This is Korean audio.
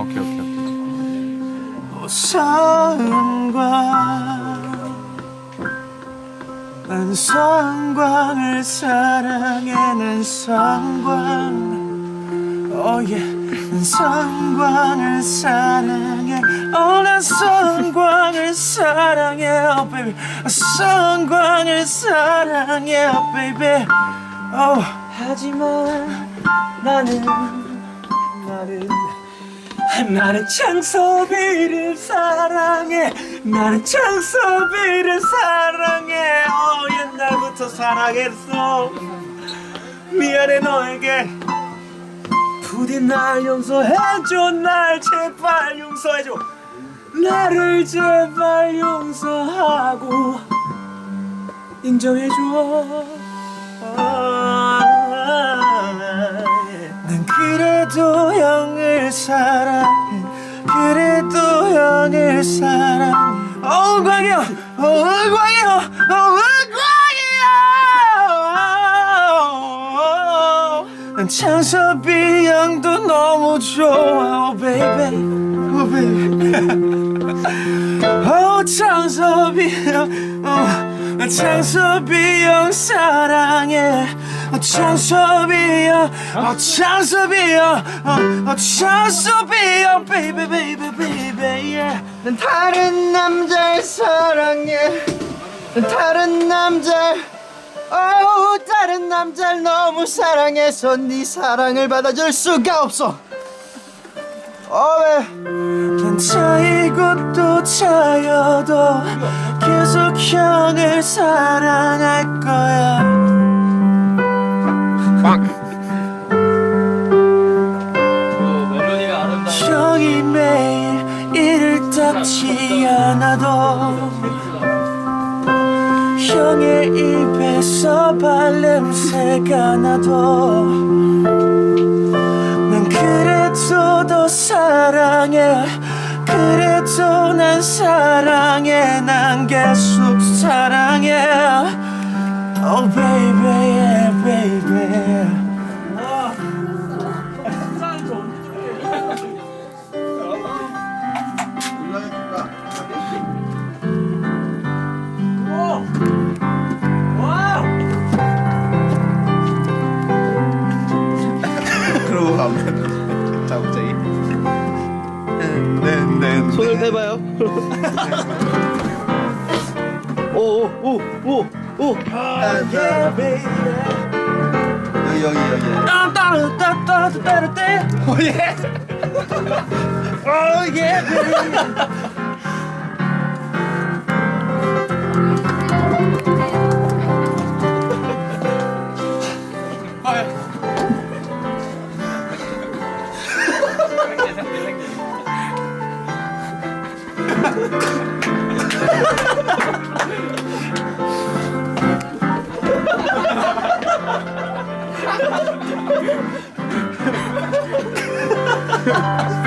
오케이 오케이 오케이. 오서은과 난 성광을 사랑해 난 성광. 오예. 난 성광을 사랑해. 어난 성광을 사랑해 oh baby. 아, 성광을 사랑해 oh baby. oh 하지만 나는 나는 나는 창섭이를 사랑해. 나는 창섭이를 사랑해. 어 옛날부터 사랑했어. 미안해 너에게. 부디 날 용서해줘. 날 제발 용서해줘. 나를 제발 용서하고 인정해줘 사랑해. 그래도 형을 사랑해. 어 광이야. 어 광이야. 어 광이야. 난 창섭이 형도 너무 좋아 oh baby. oh baby. 어 창섭이 형 어, 창섭이 형 사랑해 형 어, 창섭이 형 어, 형 baby baby baby yeah. 난 다른 남자를 사랑해 난 다른 남자를 어 다른 남자를 너무 사랑해서 네 사랑을 받아줄 수가 없어. 어왜? 난 차이고 또 차여도 계속 형을 사랑할 거야 형이 매일 이를 닦지 않아도 형의 입에서 발냄새가 나도 난 그래도 더 사랑해 그래도 난 사랑해 난 계속 사랑해. Oh baby yeah 손을 대봐요. 오오오오 오. yeah baby 여기 여기 여기 따따르따따따따따 오예 Oh yeah Ha ha ha!